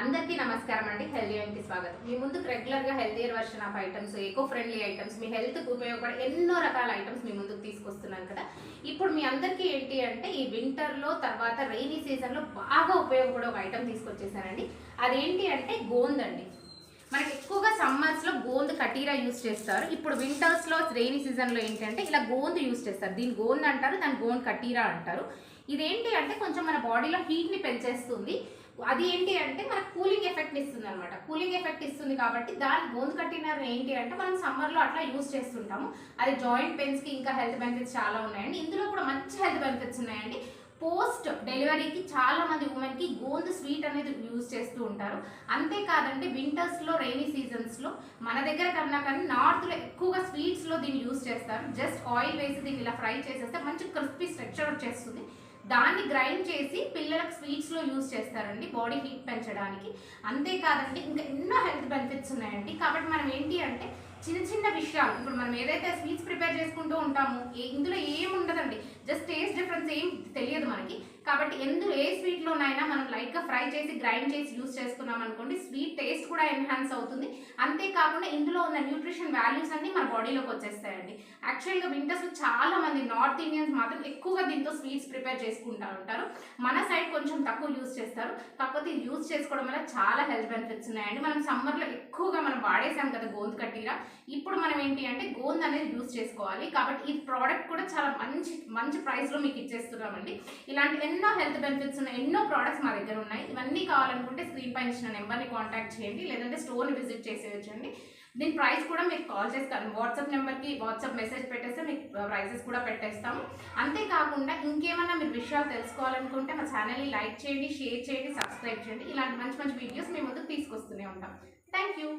అందరికీ నమస్కారం అండి. హెల్దీ కి స్వాగతం. మీ ముందుకు రెగ్యులర్గా గా version of items eco friendly items మీ హెల్త్కి ఉపయోగపడే ఎన్నో రకాల ఐటమ్స్ మీ ముందుకు తీసుకొస్తున్నాను కదా. ఇప్పుడు మీ అందరికీ ఏంటి అంటే ఈ వింటర్లో తర్వాత రైనీ సీజన్లో బాగా ఉపయోగపడే ఒక ఐటమ్ తీసుకొచ్చేసానండి. అదేంటి అంటే గోంద్ అండి మనకి ఎక్కువగా సమ్మర్స్లో గోంద్ కటీరా యూస్ చేస్తారు. ఇప్పుడు వింటర్స్లో రెయినీ సీజన్లో ఏంటంటే ఇలా గోంద్ యూస్ చేస్తారు. దీని గోంద్ అంటారు దాని గోంద్ కటీరా అంటారు. ఇదేంటి అంటే కొంచెం మన బాడీలో హీట్ని పెంచేస్తుంది. అది ఏంటి అంటే మనకు కూలింగ్ ఎఫెక్ట్ ఇస్తుంది అనమాట కూలింగ్ ఎఫెక్ట్ ఇస్తుంది కాబట్టి దాని గోంద కట్టినర్ ఏంటి అంటే మనం సమ్మర్లో అట్లా యూస్ చేస్తుంటాము. అది జాయింట్ పెయిన్స్కి ఇంకా హెల్త్ బెనిఫిట్స్ చాలా ఉన్నాయండి. ఇందులో కూడా మంచి హెల్త్ బెనిఫిట్స్ ఉన్నాయండి. పోస్ట్ డెలివరీకి చాలా మంది ఉమెన్ స్వీట్ అనేది యూజ్ చేస్తూ ఉంటారు. అంతేకాదండి వింటర్స్లో రెయినీ రైనీ మన దగ్గర కన్నా కానీ నార్త్లో ఎక్కువగా స్వీట్స్లో దీన్ని యూజ్ చేస్తారు. జస్ట్ ఆయిల్ వేసి దీన్ని ఇలా ఫ్రై చేసేస్తే మంచి క్రిస్పీ స్ట్రక్చర్ వచ్చేస్తుంది. దాన్ని గ్రైండ్ చేసి పిల్లలకు స్వీట్స్లో యూజ్ చేస్తారండి బాడీ హీట్ పెంచడానికి. అంతేకాదండి ఇంకా ఎన్నో బెనిఫిట్స్ ఉన్నాయండి కాబట్టి మనం ఏంటి అంటే చిన్న చిన్న విషయాలు ఇప్పుడు మనం ఏదైతే స్వీట్స్ ప్రిపేర్ చేసుకుంటూ ఉంటామో ఇందులో ఏం ఉండదండి. జస్ట్ టేస్ట్ డిఫరెన్స్ ఏం తెలియదు మనకి. కాబట్టి ఎందులో ఏ స్వీట్లోనైనా మనం లైట్గా ఫ్రై చేసి గ్రైండ్ చేసి యూస్ చేసుకున్నాం అనుకోండి స్వీట్ టేస్ట్ కూడా ఎన్హాన్స్ అవుతుంది. అంతేకాకుండా ఇందులో ఉన్న న్యూట్రిషన్ వాల్యూస్ అన్ని మన బాడీలోకి వచ్చేస్తాయండి. యాక్చువల్గా వింటర్స్ చాలా మంది నార్త్ ఇండియన్స్ మాత్రం ఎక్కువగా దీంతో స్వీట్స్ ప్రిపేర్ చేసుకుంటూ ఉంటారు. మన సైడ్ కొంచెం తక్కువ యూస్ చేస్తారు. కాకపోతే ఇది యూస్ చేసుకోవడం వల్ల చాలా హెల్త్ బెనిఫిట్స్ ఉన్నాయండి. మనం సమ్మర్లో ఎక్కువగా మనం వాడేసాం కదా గోంద్ కట్టిరా ఇప్పుడు మనం ఏంటి అంటే గోంద్ అనేది యూజ్ చేసుకోవాలి. కాబట్టి ఈ ప్రోడక్ట్ కూడా చాలా మంచి మంచి ప్రైస్లో మీకు ఇచ్చేస్తున్నామండి. ఇలాంటి ఎన్నో హెల్త్ బెనిఫిట్స్ ఉన్న ఎన్నో ప్రోడక్ట్స్ మా దగ్గర ఉన్నాయి. ఇవన్నీ కావాలనుకుంటే స్క్రీన్ పైన ఇచ్చిన నెంబర్ని కాంటాక్ట్ చేయండి. లేదంటే స్టోర్ని విజిట్ చేసేయచ్చండి. దీని ప్రైస్ కూడా మీకు కాల్ చేస్తాను వాట్సాప్ నెంబర్కి వాట్సాప్ మెసేజ్ పెట్టేస్తే ప్రైజెస్ కూడా పెట్టేస్తాము. అంతేకాకుండా ఇంకేమైనా మీరు విషయాలు తెలుసుకోవాలనుకుంటే మా ఛానల్ని లైక్ చేయండి షేర్ చేయండి సబ్స్క్రైబ్ చేయండి. ఇలాంటి మంచి మంచి వీడియోస్ మేము ముందుకు తీసుకొస్తూనే ఉంటాం. Thank you.